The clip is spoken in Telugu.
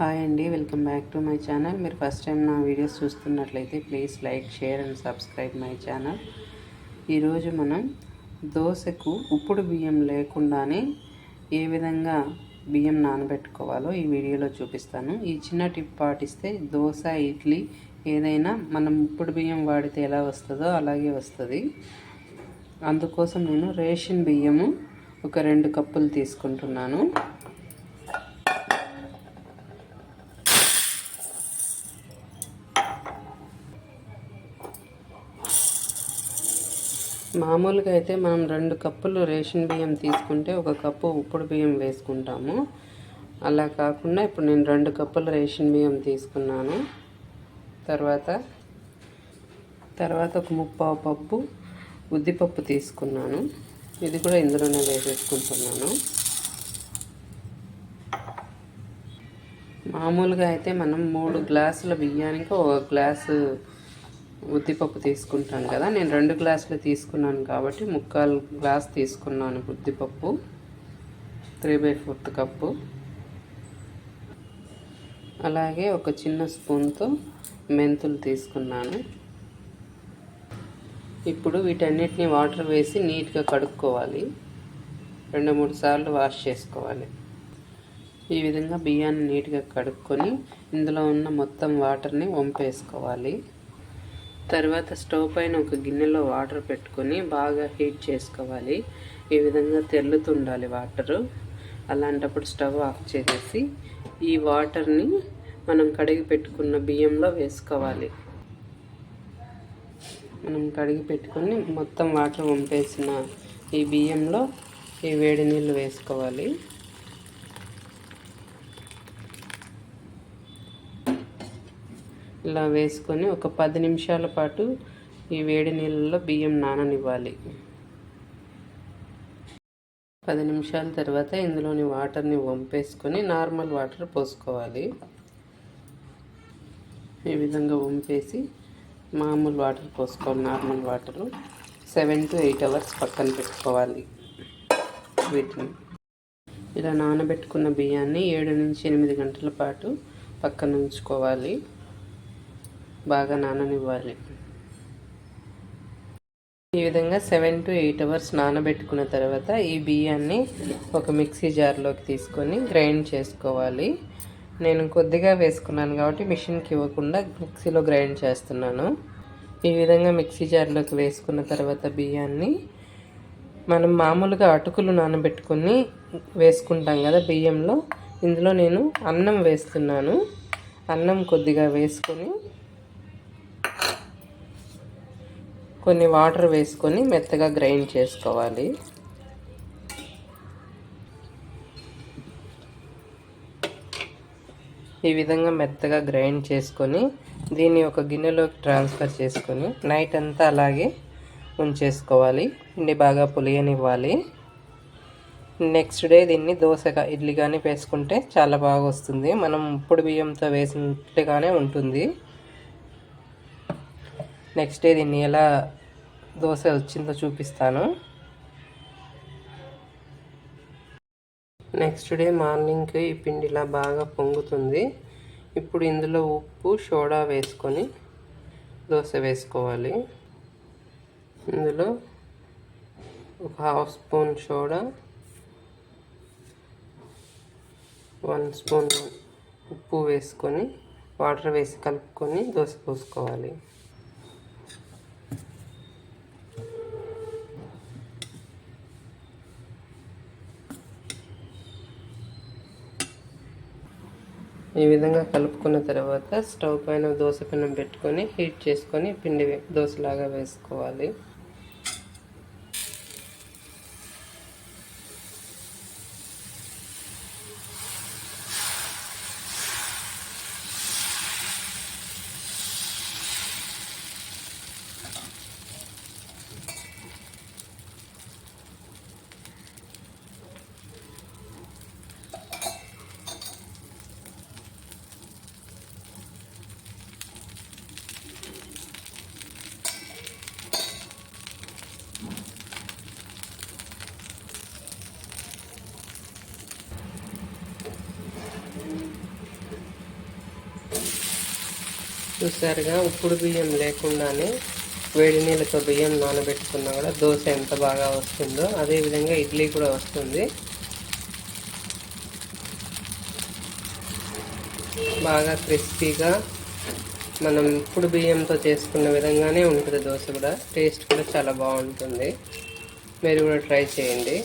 హాయ్ అండి welcome back to my channel. మీరు ఫస్ట్ టైం నా వీడియోస్ చూస్తున్నట్లయితే please like share and subscribe my channel. ఈరోజు మనం దోశకు ఉప్పుడు బియ్యం లేకుండానే ఏ విధంగా బియ్యం నానబెట్టుకోవాలో ఈ వీడియోలో చూపిస్తాను. ఈ చిన్న టిప్ పాటిస్తే దోశ ఇడ్లీ ఏదైనా మనం ఉప్పుడు బియ్యం వాడితే ఎలా వస్తుందో అలాగే వస్తుంది. అందుకోసం నేను రేషన్ బియ్యము ఒక రెండు కప్పులు తీసుకుంటున్నాను. మామూలుగా అయితే మనం రెండు కప్పులు రేషన్ బియ్యం తీసుకుంటే ఒక కప్పు ఉప్పుడు బియ్యం వేసుకుంటాము. అలా కాకుండా ఇప్పుడు నేను రెండు కప్పులు రేషన్ బియ్యం తీసుకున్నాను. తర్వాత తర్వాత ఒక ముప్పావు పప్పు ఉద్దిపప్పు తీసుకున్నాను. ఇది కూడా ఇందులోనే వేసేసుకుంటున్నాను. మామూలుగా అయితే మనం మూడు గ్లాసుల బియ్యానికి ఒక గ్లాసు ఉద్దిపప్పు తీసుకుంటాను కదా. నేను రెండు గ్లాసులు తీసుకున్నాను కాబట్టి ముక్కాలు గ్లాస్ తీసుకున్నాను ఉద్దిపప్పు త్రీ బై ఫోర్త్ కప్పు. అలాగే ఒక చిన్న స్పూన్తో మెంతులు తీసుకున్నాను. ఇప్పుడు వీటన్నిటిని వాటర్ వేసి నీట్గా కడుక్కోవాలి. రెండు మూడు సార్లు వాష్ చేసుకోవాలి. ఈ విధంగా బియ్యాన్ని నీట్గా కడుక్కొని ఇందులో ఉన్న మొత్తం వాటర్ని వంపేసుకోవాలి. తర్వాత స్టవ్ పైన ఒక గిన్నెలో వాటర్ పెట్టుకొని బాగా హీట్ చేసుకోవాలి. ఈ విధంగా తెల్లుతుండాలి వాటరు. అలాంటప్పుడు స్టవ్ ఆఫ్ చేసేసి ఈ వాటర్ని మనం కడిగి పెట్టుకున్న బియ్యంలో వేసుకోవాలి. మనం కడిగి పెట్టుకొని మొత్తం వాటర్ వంపేసిన ఈ బియ్యంలో ఈ వేడి నీళ్ళు వేసుకోవాలి. ఇలా వేసుకొని ఒక పది నిమిషాల పాటు ఈ వేడి నీళ్ళలో బియ్యం నాననివ్వాలి. పది నిమిషాల తర్వాత ఇందులోని వాటర్ని వంపేసుకొని నార్మల్ వాటర్ పోసుకోవాలి. ఈ విధంగా వంపేసి మామూలు వాటర్ పోసుకోవాలి normal water. Seven to eight hours పక్కన పెట్టుకోవాలి వీటిని. ఇలా నానబెట్టుకున్న బియ్యాన్ని ఏడు నుంచి ఎనిమిది గంటల పాటు పక్కన ఉంచుకోవాలి. బాగా నాననివ్వాలి. ఈ విధంగా సెవెన్ టు ఎయిట్ అవర్స్ నానబెట్టుకున్న తర్వాత ఈ బియ్యాన్ని ఒక మిక్సీ జార్లోకి తీసుకొని గ్రైండ్ చేసుకోవాలి. నేను కొద్దిగా వేసుకున్నాను కాబట్టి మిషన్కి ఇవ్వకుండా మిక్సీలో గ్రైండ్ చేస్తున్నాను. ఈ విధంగా మిక్సీ జార్లోకి వేసుకున్న తర్వాత బియ్యాన్ని మనం మామూలుగా అటుకులు నానబెట్టుకొని వేసుకుంటాం కదా బియ్యంలో. ఇందులో నేను అన్నం వేస్తున్నాను. అన్నం కొద్దిగా వేసుకొని కొన్ని వాటర్ వేసుకొని మెత్తగా గ్రైండ్ చేసుకోవాలి. ఈ విధంగా మెత్తగా గ్రైండ్ చేసుకొని దీన్ని ఒక గిన్నెలోకి ట్రాన్స్ఫర్ చేసుకొని నైట్ అంతా అలాగే ఉంచేసుకోవాలి. పిండి బాగా పులియనివ్వాలి. నెక్స్ట్ డే దీన్ని దోశగా ఇడ్లీ కానీ వేసుకుంటే చాలా బాగా వస్తుంది. మనం ఇప్పుడు బియ్యంతో వేసినట్లుగానే ఉంటుంది. నెక్స్ట్ డే దీన్ని ఎలా దోశ వచ్చిందో చూపిస్తాను. నెక్స్ట్ డే మార్నింగ్కి ఈ పిండి ఇలా బాగా పొంగుతుంది. ఇప్పుడు ఇందులో ఉప్పు సోడా వేసుకొని దోశ వేసుకోవాలి. ఇందులో ఒక half spoon soda one spoon ఉప్పు వేసుకొని వాటర్ వేసి కలుపుకొని దోశ పోసుకోవాలి. ఈ విధంగా కలుపుకున్న తర్వాత స్టవ్ పైన దోశ పెనం పెట్టుకొని హీట్ చేసుకొని పిండి దోశలాగా వేసుకోవాలి. చూసారుగా ఉప్పుడు బియ్యం లేకుండానే వేడి నీళ్ళతో బియ్యం నానబెట్టుకున్నా కూడా దోశ ఎంత బాగా వస్తుందో అదేవిధంగా ఇడ్లీ కూడా వస్తుంది. బాగా క్రిస్పీగా మనం ఇప్పుడు బియ్యంతో చేసుకున్న విధంగానే ఉంటుంది దోశ కూడా. టేస్ట్ కూడా చాలా బాగుంటుంది. మీరు కూడా ట్రై చేయండి.